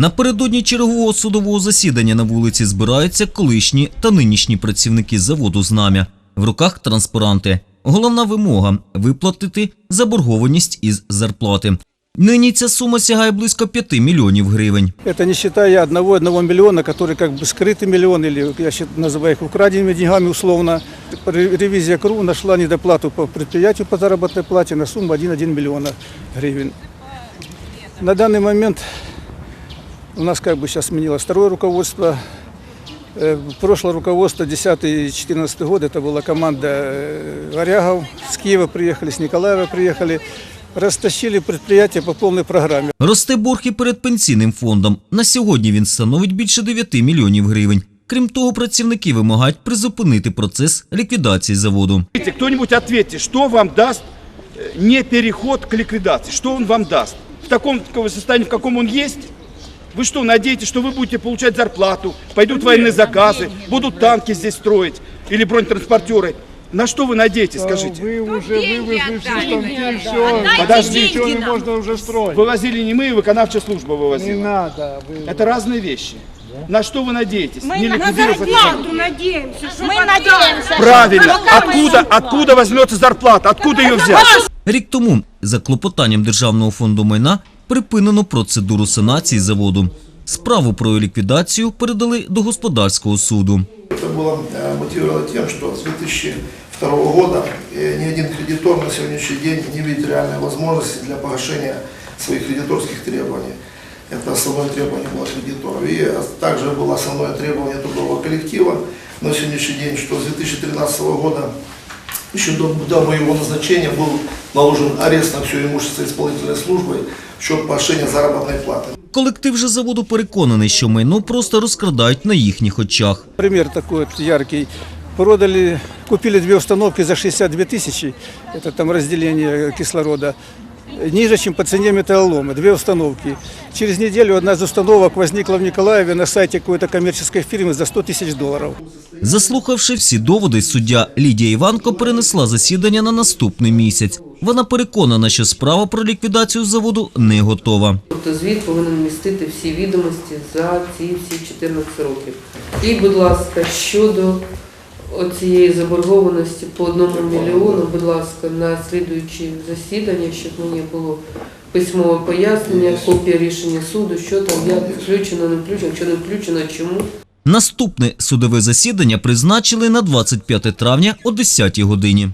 Напередодні чергового судового засідання на вулиці збираються колишні та нинішні працівники заводу «Знам'я». В руках транспаранти. Головна вимога – виплатити заборгованість із зарплати. Нині ця сума сягає близько 5 мільйонів гривень. Это не считая одного одного миллиона, который как бы скрытый миллион, или я щит- называю их украденными деньгами условно. Ре- Ревизия КРУ нашла недоплату по предприятию по заработной плате на сумму 1,1 миллиона гривен. На данный момент у нас как бы сейчас сменилось второе руководство. Э, Прошлое руководство 10-14 год, это была команда э, варягов, с Киева приехали, с Николаева приехали, растащили предприятие по полной программе. Росте борг і перед пенсійним фондом. На сьогодні він становить більше 9 мільйонів гривень. Крім того, працівники вимагають призупинити процес ліквідації заводу. Скажите, Кто-нибудь ответьте, что вам даст э, не переход к ликвидации? Что он вам даст? В таком такого состоянии, в каком он есть? Вы что, надеетесь, что вы будете получать зарплату, пойдут военные заказы, будут танки здесь строить или бронетранспортеры? На что вы надеетесь, скажите? Вы уже вывезли все станки, все. Подождите. Ничего не можно уже строить. Вывозили не мы, выконавчая служба Не вывозила. надо. вы- Это разные вещи. На что вы надеетесь? Мы Не на ликвидировать это зарплату надеемся. что Мы под надеемся. Правильно. Откуда, откуда возьмется зарплата? Откуда ее взять? Рік тому за клопотанням Державного фонду майна припинено процедуру санації заводу. Справу про ліквідацію передали до господарського суду. Это было э, мотивировано тем, что с 2002 года э, ни один кредитор на сегодняшний день не видит реальной возможности для погашения своих кредиторских требований. Это основное требование было кредиторов. И э, также было основное требование трудового коллектива на сегодняшний день, что с 2013 года еще до, до моего назначения был наложен арест на все имущество исполнительной службой в счет погашения заработной платы. Колектив же заводу переконаний, що майно просто розкрадають на їхніх очах. Пример такой вот яркий. Продали, купили две установки за 62 тысячи, это там разделение кислорода, ниже, чем по цене металлолома, две установки. Через неделю одна из установок возникла в Николаеве на сайте какой-то коммерческой фирмы за 100 тысяч долларов. Заслухавши всі доводи, суддя Лідія Іванко перенесла засідання на наступний місяць. Вона переконана, що справа про ліквідацію заводу не готова. Тобто звіт повинен містити всі відомості за ці всі 14 років. І, будь ласка, щодо цієї заборгованості по одному мільйону, будь ласка, на слідуючі засідання, щоб мені було письмове пояснення, копія рішення суду, що там, як включено, не включено, якщо не включено, чому. Наступне судове засідання призначили на 25 травня о 10 годині.